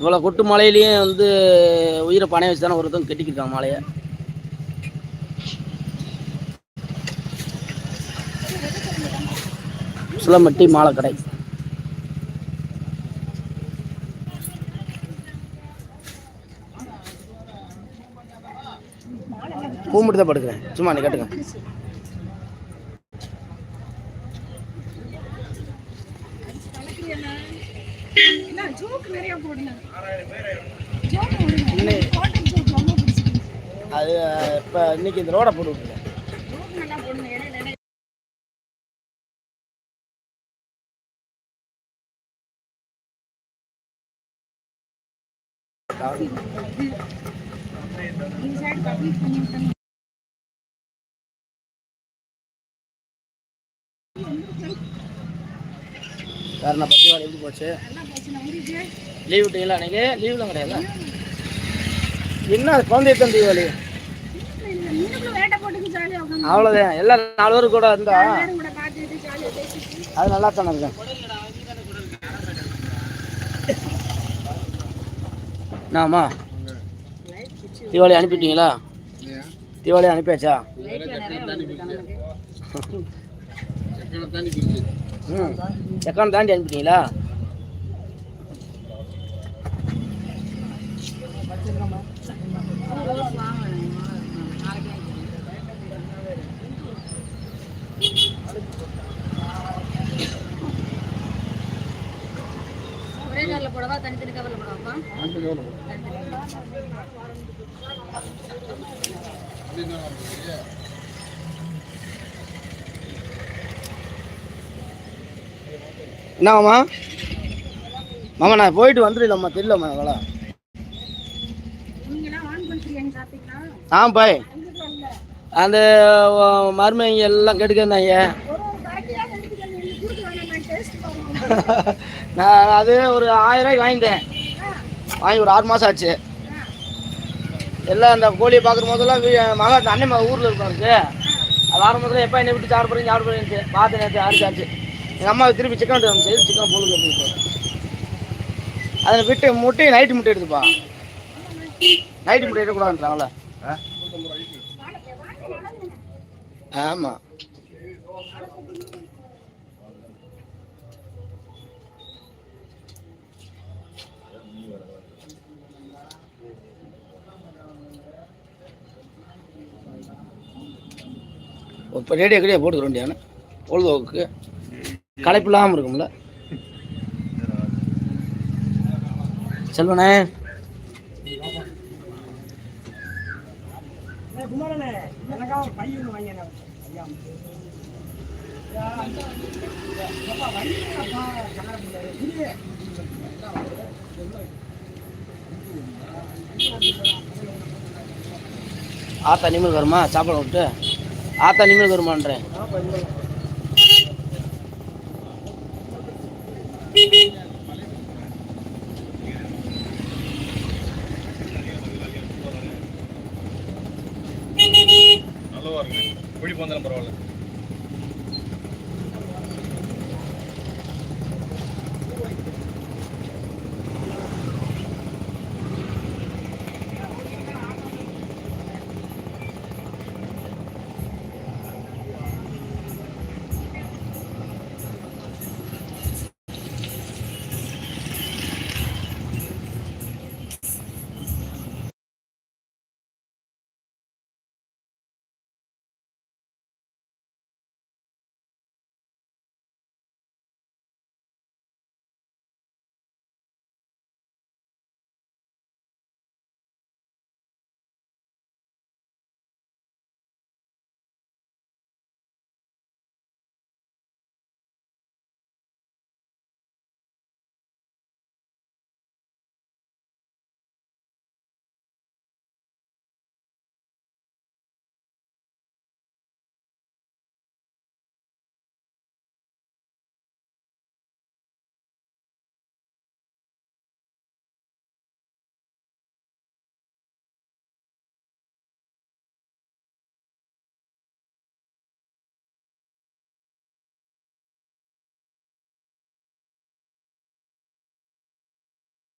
இவ்வளோ கொட்டு மலையிலையும் வந்து உயிரை பணைய வச்சு தானே ஒருத்தன் கட்டிக்கிட்டான் மலையை சுலமட்டி மாலைக்கடை. பூமிட்டு தான் படுக்கிறேன். சும்மா நீ கட்டுங்க. you. ஜோக் நிறைய போடுங்க. ஜோக் போடுங்க. இன்னை- காட்டன் ஜோக் ரொம்ப பிடிச்சிருக்கு. அது இப்போ இன்னைக்கு இந்த ரோடை போட்டு விட்டுருக்கேன் ஜோக் நல்லா போடுங்க. இடையில இடையில. இந்த சைடு கம்ப்ளீட் பண்ணி வேற என்ன பத்து? எப்படி போச்சு? லீவ் விட்டீங்களா அன்னைக்கு? லீவ்லாம் கிடையாது? என்ன குழந்தை எத்தனை தீபாவளி அவ்வளோதான் எல்லாம் நாலு பேர் கூட இருந்தா? அது நல்லா தானே இருக்கும். என்னம்மா? தீபாவளி அனுப்பிட்டீங்களா? தீபாவளி அனுப்பியாச்சா? ம் செக்கான் தாண்டி அனுப்பிட்டீங்களா? ஒரே கவரில் போடவா? தனித்தனி கவரில் போடவாப்பா என்னம்மா மாமா நான் போயிட்டு வந்துடலாம்மா தெரியலம்மா சாப்பிட்டீங்களா ஆ பாய். அந்த மருமைங்க எல்லாம் கெடுக்கிறாங்க நான் அது ஒரு ஆயிரம் ரூபாய்க்கு வாங்கிட்டேன். வாங்கி ஒரு ஆறு மாதம் ஆச்சு. எல்லாம் அந்த கோழியை பார்க்குற போதெல்லாம் மகா அண்ணன் ஊரில் இருக்காருக்கு அது ஆரம்பத்தில் முதல்ல எப்போ என்னை விட்டு சாப்பிட போகிறீங்க சாப்பிட போகிறீங்க பார்த்து நேற்று ஆடிச்சாச்சு. எங்கள் அம்மா திருப்பி சிக்கன் எடுத்து செய்து சிக்கன் பொழுது எடுத்துக்கிட்டு அதில் விட்டு முட்டை நைட்டு முட்டை எடுத்துப்பா. நைட்டு முட்டை எடுக்கக்கூடாதுன்றாங்களே ஆமாம் இப்போ ரேடியோ கடையாக போட்டுக்க பொழுதுபோக்கு களைப்பு இல்லாமல் இருக்கும்ல. செல்வனே. ஆத்தா நிமிடம் வருமா? சாப்பாடு விட்டு ஆத்தா நிமிடம் வருமான்றேன். நல்லவா இருக்கு பிடிப்பு வந்தாலும் பரவாயில்ல